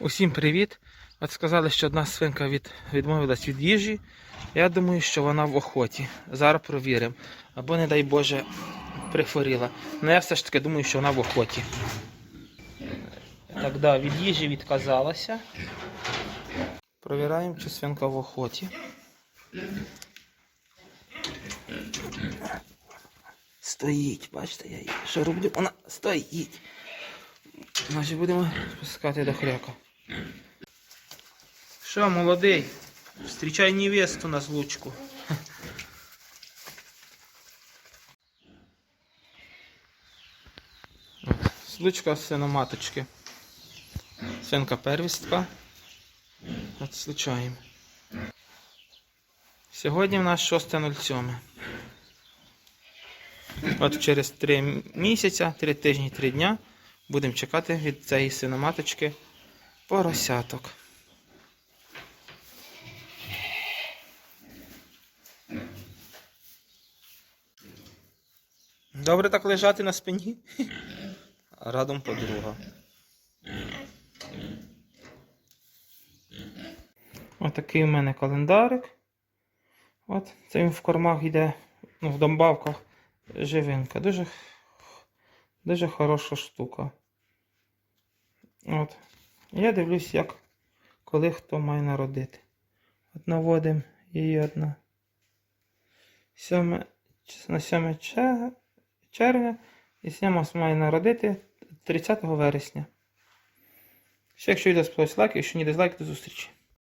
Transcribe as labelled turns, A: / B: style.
A: Усім привіт! От сказали, що одна свинка від, відмовилась від їжі. Я думаю, що вона в охоті. Зараз провіримо. Або, не дай Боже, прихворіла. Ну я все ж таки думаю, що вона в охоті. Так, да, від їжі відказалася. Провіряємо, чи свинка в охоті. Стоїть, бачите, я її що роблю? Вона стоїть. Значить будемо спускати до хряка. Що, молодий? Встрічай невесту на злучку. Злучка синоматочки. Свинка первістка. От случаємо. Сьогодні в нас 6.07. От через 3 місяця, 3 тижні, 3 дня будемо чекати від цієї синоматочки поросяток. Добре так лежати на спині. Радом подруга. Отакий у мене календарик. От, це він в кормах йде, ну, в домбавках живинка. Дуже, дуже хороша штука. От. Я дивлюсь, як коли хто має народити. От наводимо її одна. 7, на 7 чер- червня і Сімос має народити 30 вересня. Ще якщо відео сподобалось лайк, якщо ні дизлайк, до зустрічі.